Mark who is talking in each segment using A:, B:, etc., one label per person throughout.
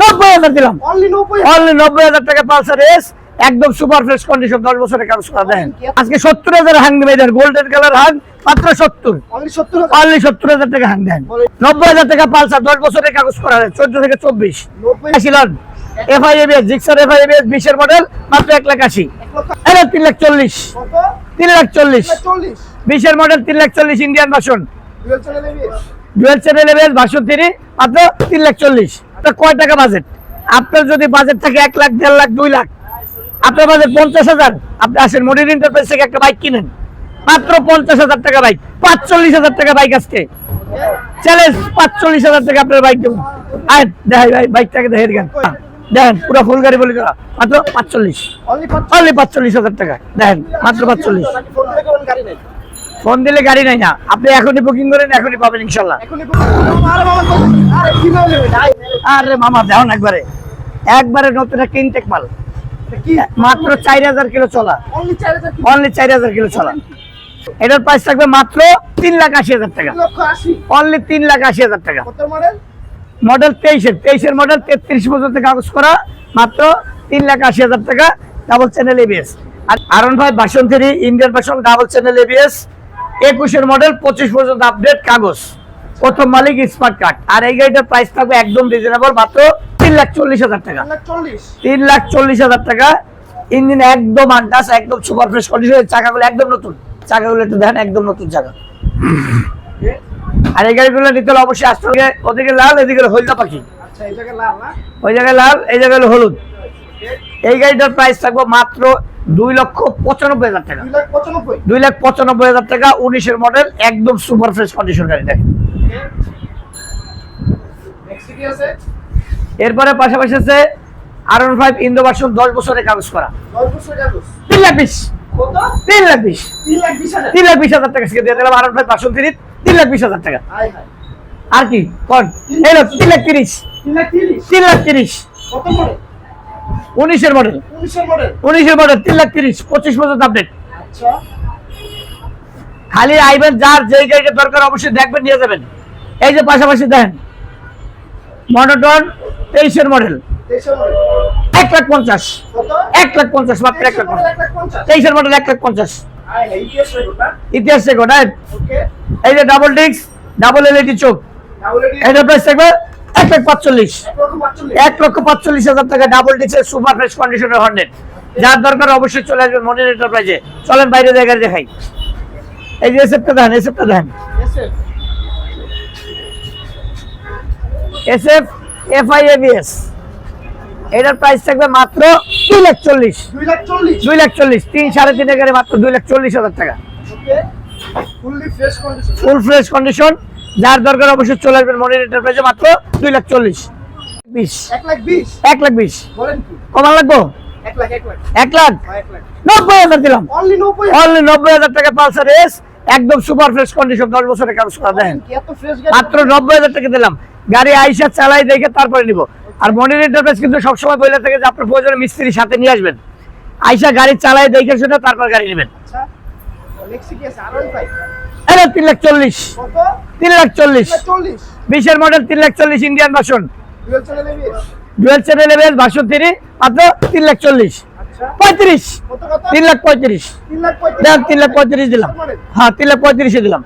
A: নব্বই হাজার দিলাম।
B: অনলি নব্বই
A: হাজার? টাকা পালসার এস একদম সুপার ফ্রেশ কন্ডিশন দশ বছরের কাগজ করা দেন আজকে সত্তর হাজার হাং দেবে দেন গোল্ডেন কালার হাং মাত্র সত্তর।
B: অনলি সত্তর হাজার?
A: টাকা হাং দেন নব্বই হাজার টাকা পালসার দশ বছরের কাগজ করা দেন চোদ্দ থেকে চব্বিশ।
B: নব্বই
A: আসিলেন FI ABS Gixxer FI ABS বিশের মডেল মাত্র এক লাখ আশি। এটা তিন লাখ চল্লিশ। তিন লাখ চল্লিশ। বিশের মডেল তিন লাখ চল্লিশ ইন্ডিয়ান ভাষণ
B: ডুয়েল চ্যানেল এবিএস
A: ভাষণ তিনি মাত্র তিন লাখ চল্লিশ। আপনার কয় টাকা বাজেট আপনার যদি বাজেট থাকে এক লাখ দেড় লাখ দুই লাখ আপনার বাজেট পঞ্চাশ হাজার। আপনি আসেন মডির ইন্টারপ্রাইজ থেকে একটা বাইক কিনেন। মাত্র পঞ্চাশ হাজার টাকা বাইক পাঁচচল্লিশ হাজার টাকা বাইক আজকে। চ্যালেঞ্জ পাঁচচল্লিশ হাজার টাকা আপনার বাইক দেবো। আয় দেখাই ভাই বাইকটাকে দেখেন। কেন দেখেন পুরো ফুল গাড়ি বলে মাত্র পাঁচচল্লিশ।
B: অনলি
A: পাঁচচল্লিশ। হাজার টাকা। দেখেন মাত্র পাঁচচল্লিশ।
B: ফোন
A: দিলে গাড়ি নাই না। আপনি এখনই বুকিং করেন এখনই পাবেন ইনশাল্লাহ।
B: আরে
A: মামা দেখুন একবারে। একবারে নতুন একটা ইনটেক মাল। মাত্র চার হাজার কিলো চলা।
B: অনলি চার হাজার
A: কিলো? চলা। এটার প্রাইস থাকবে মাত্র তিন লাখ আশি হাজার টাকা। অনলি তিন লাখ আশি হাজার টাকা।
B: মডেল
A: তেইশের। তেইশের মডেল তেত্রিশ পর্যন্ত কাগজ করা। মাত্র তিন লাখ আশি হাজার টাকা। ডাবল চ্যানেল এবিএস আর আরন ভাই version three Indian version double channel ABS একুশের মডেল পঁচিশ পর্যন্ত আপডেট কাগজ। প্রথম মালিক স্মার্ট কার্ড আর এই গাড়িটার প্রাইস থাকবে একদম রিজনেবল মাত্র তিন লাখ চল্লিশ হাজার টাকা।
B: তিন লাখ চল্লিশ
A: হাজার টাকা। ইঞ্জিন একদম আন্দাজ একদম সুপার ফ্রেশ কন্ডিশনের চাকাগুলো একদম নতুন। চাকাগুলো একটু দেখেন একদম নতুন চাকা। আর এই গাড়িগুলো নিতে হলে অবশ্যই আসতে হবে। ওদিকে লাল এদিকে হলো হলদা পাখি।
B: আচ্ছা
A: ওই জায়গায় লাল এই জায়গায় হলো হলুদ। এই গাড়িটার প্রাইস থাকব মাত্র দুই লক্ষ পঁচানব্বই হাজার টাকা।
B: দুই লাখ পঁচানব্বই?
A: হাজার টাকা উনিশের মডেল একদম সুপার ফ্রেশ কন্ডিশন গাড়ি দেখেন। এরপরে পাশাপাশি আছে R one five Indo version দশ বছরের কাগজ করা। তিন লাখ বিশ। তিন লাখ বিশ।
B: তিন লাখ বিশ হাজার?
A: টাকা দিয়ে দিলাম R one five version three তিন লাখ বিশ হাজার টাকা। আর কি? কন? এই তিন লাখ তিরিশ।
B: তিন লাখ তিরিশ?
A: তিন লাখ তিরিশ। উনিশের মডেল
B: উনিশের মডেল
A: তিন লাখ তিরিশ পঁচিশ পর্যন্ত আপডেট
B: আচ্ছা।
A: খালি আইবেন যার যেই গাড়িটা দরকার অবশ্যই দেখবেন নিয়ে যাবেন। এই যে পাশাপাশি দেখেন মনোটন তেইশের মডেল এক লাখ পঞ্চাশ। এক লাখ পঞ্চাশ মাত্র এক লাখ পঞ্চাশ। তেইশের মডেল এক লাখ পঞ্চাশ।
B: ইতিহাস ওকে
A: এই যে ডাবল ডিস্ক ডাবল এলইডি চোখ। এটার প্রাইস থাকবে এক লাখ পাঁচচল্লিশ।
B: এক লক্ষ পাঁচচল্লিশ।
A: হাজার টাকা ডাবল ডিস্কের সুপার ফ্রেশ কন্ডিশনের হন্ড্রেড যার দরকার অবশ্যই চলে আসবেন মনির এন্টারপ্রাইজে চলেন বাইরে জায়গায় দেখাই। এই যে এসএফটা দেখেন এসএফটা দেখেন।
B: এসএফ
A: এফআই এবিএস এটার প্রাইস থাকবে মাত্র দুই লাখ চল্লিশ।
B: দুই লাখ চল্লিশ।
A: তিন সাড়ে তিন এগারে মাত্র দুই লাখ চল্লিশ হাজার টাকা। ফুল ফ্রেশ কন্ডিশন যার দরকার অবশ্যই চলে আসবেন মনির এন্টারপ্রাইজে মাত্র দুই লাখ চল্লিশ। বিশ।
B: এক লাখ বিশ?
A: এক লাখ বিশ। কমান লাগবো?
B: এক লাখ এক লাখ।
A: এক লাখ?
B: হ্যাঁ,
A: নব্বই হাজার দিলাম।
B: অনলি নব্বই
A: হাজার। টাকা পালসার এস একদম সুপার ফ্রেশ কন্ডিশন দশ বছরের কাগজ করা দেন মাত্র নব্বই হাজার টাকা দিলাম। গাড়ি আইসা চালাই দেখে তারপরে নিব। আর মনির এন্টারপ্রাইজ কিন্তু সবসময় বলে থাকে যে আপনার প্রয়োজনে মিস্ত্রি সাথে নিয়ে আসবেন। আইসা গাড়ি চালাই দেখে শুনে তারপর গাড়ি নেবেন। এটা তিন লাখ চল্লিশ। তিন লাখ চল্লিশ। বিশের মডেল তিন লাখ চল্লিশ ইন্ডিয়ান ভাষণ
B: ডুয়েল চ্যানেল
A: ডুয়েল ভাষণ তিনি মাত্র তিন লাখ চল্লিশ।
B: আচ্ছা।
A: পঁয়ত্রিশ। তিন লাখ পঁয়ত্রিশ। দেন তিন লাখ পঁয়ত্রিশ দিলাম। হ্যাঁ তিন লাখ পঁয়ত্রিশে দিলাম।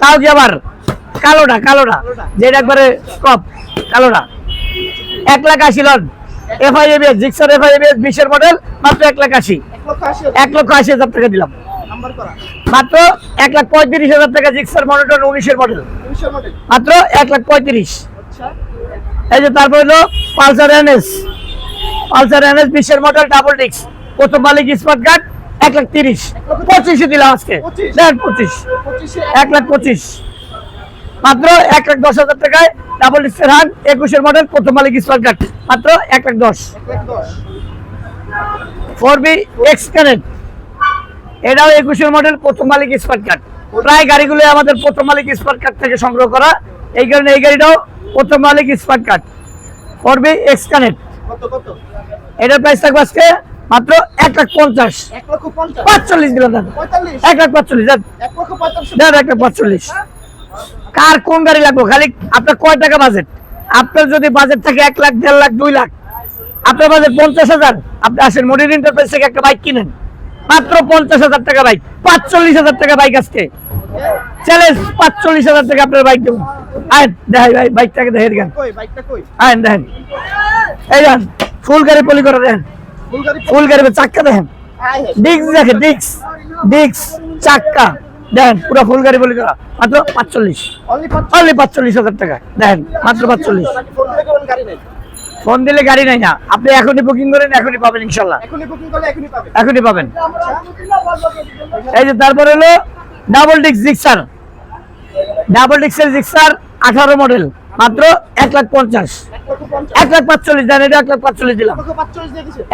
A: তাও কি আবার? কালোটা কালোটা। যেটা একবারে কপ কালোটা। এক লাখ আশি loan. FI ABS Gixxer FI ABS বিশের মডেল মাত্র এক লাখ আশি।
B: এক লক্ষ আশি
A: হাজার। টাকা দিলাম। মাত্র এক লাখ পঁয়ত্রিশ হাজার টাকা জিক্সার মডেল উনিশের মডেল মাত্র এক লাখ পঁয়ত্রিশ।
B: আচ্ছা।
A: এই যে তারপর হলো পালসার এনএস। পালসার এনএস বিশের মডেল ডাবল ডিক্স প্রথম মালিক স্মার্ট কার্ড এক লাখ তিরিশ। পঁচিশে দিলাম আজকে। দেন পঁচিশ। এক লাখ পঁচিশ। মাত্র এক লাখ দশ হাজার টাকায় ডাবল ডিস্কের হান একুশের মডেল প্রথম মালিক স্মার্ট কার্ড মাত্র এক লাখ দশ।
B: এক লাখ দশ।
A: ফোর বি এক্স কানেক্ট এটাও একুশের মডেল প্রথম মালিক স্মার্ট কার্ড প্রায় গাড়িগুলো আমাদের প্রথম মালিক স্মার্ট কার্ড থেকে সংগ্রহ করা। এই কারণে এই গাড়িটাও প্রথম মালিক স্মার্ট কার্ড করবে এক্স কানেক্ট এটার প্রাইস থাকবে আজকে মাত্র এক লাখ পঞ্চাশ। পাঁচচল্লিশ দিলাম দাদা। এক লাখ পাঁচচল্লিশ দেন
B: এক
A: লাখ পাঁচচল্লিশ কার কোন গাড়ি লাগবে? খালি আপনার কয় টাকা বাজেট আপনার যদি বাজেট থাকে এক লাখ দেড় লাখ দুই লাখ। আপনার বাজেট পঞ্চাশ হাজার। আপনি আসেন মডির ইন্টারপ্রাইজ থেকে একটা বাইক কিনেন। মাত্র পঞ্চাশ হাজার টাকা বাইক পাঁচচল্লিশ হাজার টাকা বাইক আজকে চ্যালেঞ্জ পাঁচচল্লিশ হাজার টাকা আপনার বাইক দেবো আয় দেখাই ভাই বাইকটাকে দেখেন গান আয় দেখেন এই যান ফুল গাড়ি পলি করে দেখেন
B: ফুল গাড়ি
A: চাক্কা দেখেন ডিক্স দেখেন ডিক্স ডিক্স চাক্কা দেখেন পুরো ফুল গাড়ি পলি করা মাত্র পাঁচচল্লিশ
B: অনলি
A: পাঁচচল্লিশ হাজার টাকা দেখেন মাত্র পাঁচচল্লিশ
B: ফোন
A: দিলে গাড়ি নাই না। আপনি এখনই বুকিং করেন এখনই পাবেন ইনশাল্লাহ।
B: এখনই
A: পাবেন। এই যে তারপরে হলো ডাবল ডিক্স জিক্সার ডাবল ডিক্সের জিক্সার আঠারো মডেল মাত্র এক লাখ পঞ্চাশ।
B: এক
A: লাখ পাঁচচল্লিশ দেন এটা এক লাখ পাঁচচল্লিশ দিলাম।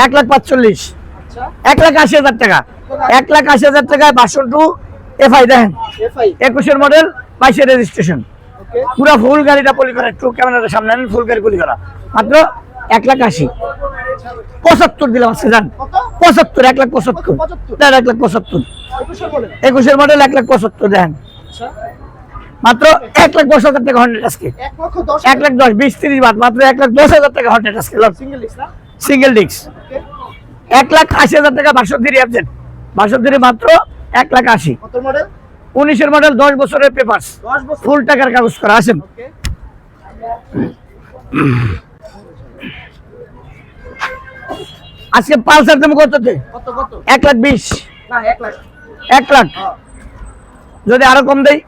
B: এক
A: লাখ পাঁচচল্লিশ
B: আচ্ছা।
A: এক লাখ আশি হাজার টাকা। এক লাখ আশি হাজার টাকায় বাসন টু এফআই দেখেন। একুশের মডেল বাইশের রেজিস্ট্রেশন পুরো ফুল গাড়িটা পলি করা একটু ক্যামেরাটা সামনে আনেন ফুল গাড়ি পলি করা। মাত্র এক লাখ আশি। পঁচাত্তর দিলাম আজকে জান। পঁচাত্তর এক লাখ পঁচাত্তর? দেন এক লাখ পঁচাত্তর।
B: একুশের
A: মডেল এক লাখ পঁচাত্তর দেন।
B: আচ্ছা।
A: মাত্র এক লাখ দশ হাজার টাকা হন্ড্রেড আজকে।
B: এক
A: লাখ দশ বিশ তিরিশ বাদ মাত্র এক লাখ দশ হাজার টাকা হন্ড্রেড আজকে
B: সিঙ্গেল
A: ডিস্ক এক লাখ আশি হাজার টাকা বাসন্তী অ্যাবজেন্ট বাসন্তী মাত্র এক লাখ আশি। উনিশের মডেল দশ বছরের পেপার ফুল টাকার কাগজ করা আসেন। আজকে পালসার দাম কততে?
B: কত কত?
A: এক লাখ বিশ।
B: এক লাখ। হ্যাঁ।
A: যদি আরও কম
B: দেয়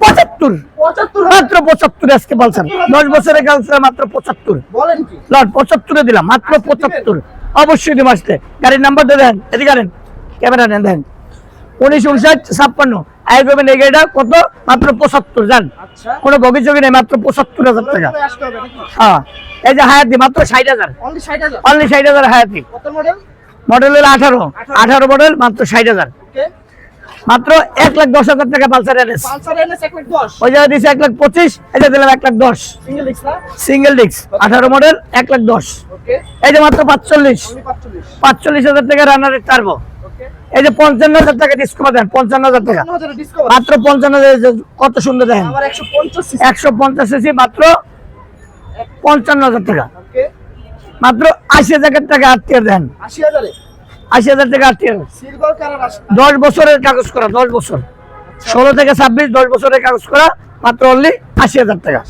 A: পঁচাত্তর। মাত্র পঁচাত্তর আজকে পালসার। দশ বছরের কাগজ মাত্র পঁচাত্তর।
B: বলেন
A: পঁচাত্তরে দিলাম মাত্র পঁচাত্তর। অবশ্যই দিব আসতে। গাড়ির নাম্বার দেন। এদিকে ক্যামেরা নেন দেন। উনিশ উনষাট ছাপ্পান্ন। আয় করবেন এই গাড়িটা কত? মাত্র পঁচাত্তর জান?
B: আচ্ছা।
A: কোনো বগিচগি নেই মাত্র পঁচাত্তর হাজার টাকা। হ্যাঁ। এই যে হায়াতি মাত্র ষাট হাজার।
B: অনলি ষাট হাজার?
A: হায়াতি
B: মডেল
A: হলো আঠারো। আঠারো। মডেল মাত্র ষাট হাজার। মাত্র এক লাখ দশ হাজার টাকা পালসার এনএস। ওই জায়গায় দিয়েছে এক লাখ পঁচিশ এটা দিলাম এক লাখ দশ।
B: সিঙ্গেল
A: ডিস্ক আঠারো মডেল এক লাখ দশ। এই যে মাত্র পাঁচচল্লিশ।
B: পাঁচচল্লিশ।
A: হাজার টাকা রানারের টার্বো এই যে পঞ্চান্ন হাজার টাকা ডিসকাউন্ট দেন পঞ্চান্ন হাজার টাকা। মাত্র পঞ্চান্ন হাজার কত সুন্দর দেখেন।
B: একশো পঞ্চাশ সিসি
A: মাত্র পঞ্চান্ন হাজার টাকা। মাত্র আশি হাজার টাকা দেন।
B: আশি হাজার?
A: টাকা দশ বছরের কাগজ করা দশ বছর। ষোলো থেকে ছাব্বিশ দশ বছরের কাগজ করা মাত্র অনলি আশি হাজার টাকা।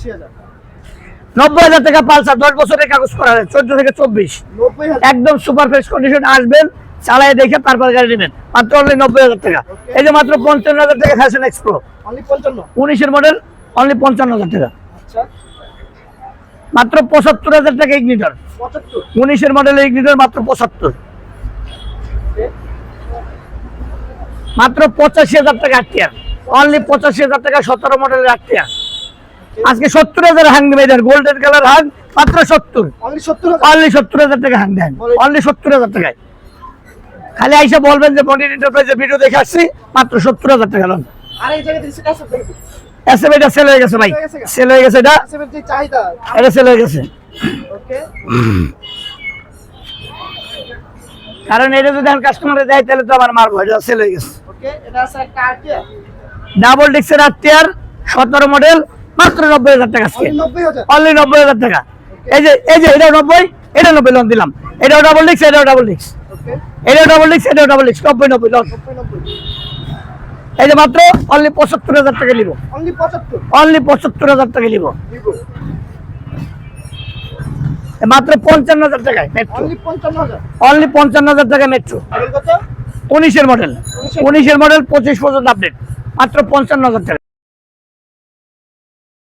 A: নব্বই হাজার টাকা পালসার দশ বছরের কাগজ করা চোদ্দ থেকে চব্বিশ। একদম সুপার ফ্রেশ কন্ডিশন আসবেন। চালায় দেখে তারপর গাড়ি নেবেন। মাত্র অনলি নব্বই হাজার টাকা। এই যে মাত্র পঞ্চান্ন হাজার টাকা ফ্যাশন এক্সপ্রো
B: অনলি
A: উনিশের মডেল অনলি পঞ্চান্ন হাজার টাকা।
B: আচ্ছা।
A: মাত্র পঁচাত্তর হাজার টাকা ইগনিটর উনিশের মডেলের ইগনিটর মাত্র পঁচাত্তর। মাত্র পঁচাশি হাজার টাকা আটটিয়ার অনলি পঁচাশি হাজার টাকা সতেরো মডেলের আটটিয়ার আজকে সত্তর হাজার হাং দেবে গোল্ডেন কালার হাং মাত্র সত্তর।
B: অনলি সত্তর হাজার
A: টাকা হাং দেন। অনলি সত্তর হাজার টাকায়। খালি আইসা বলবেন যে মনির এন্টারপ্রাইজের ভিডিও দেখে আসছি মাত্র সত্তর হাজার টাকা লোন এসএম এটা সেল হয়ে গেছে ভাই। সেল হয়ে গেছে। এটা? এটা সেল হয়ে কারণ এটা যদি আমি কাস্টমারে দেয় তাহলে তো আমার মারবো এটা সেল হয়ে গেছে।
B: এটা
A: ডাবল ডিক্সের আটটিয়ার সতেরো মডেল মাত্র নব্বই হাজার টাকা আজকে।
B: অনলি নব্বই হাজার।
A: টাকা। এই যে এই যে এটাও নব্বই এটা নব্বই লোন দিলাম। এটাও ডাবল ডিক্স এটাও ডাবল ডিক্স এটাও ডাবল ডিক্স ডাবল ডিক্স নব্বই নব্বই এই যে মাত্র অনলি পঁচাত্তর হাজার টাকা নিব।
B: অনলি পঁচাত্তর।
A: হাজার টাকা নিব। মাত্র পঞ্চান্ন হাজার টাকায় মেট্রো
B: অনলি পঞ্চান্ন হাজার।
A: অনলি পঞ্চান্ন টাকা মেট্রো উনিশের মডেল উনিশের মডেল পঁচিশ পর্যন্ত আপডেট মাত্র পঞ্চান্ন হাজার টাকা।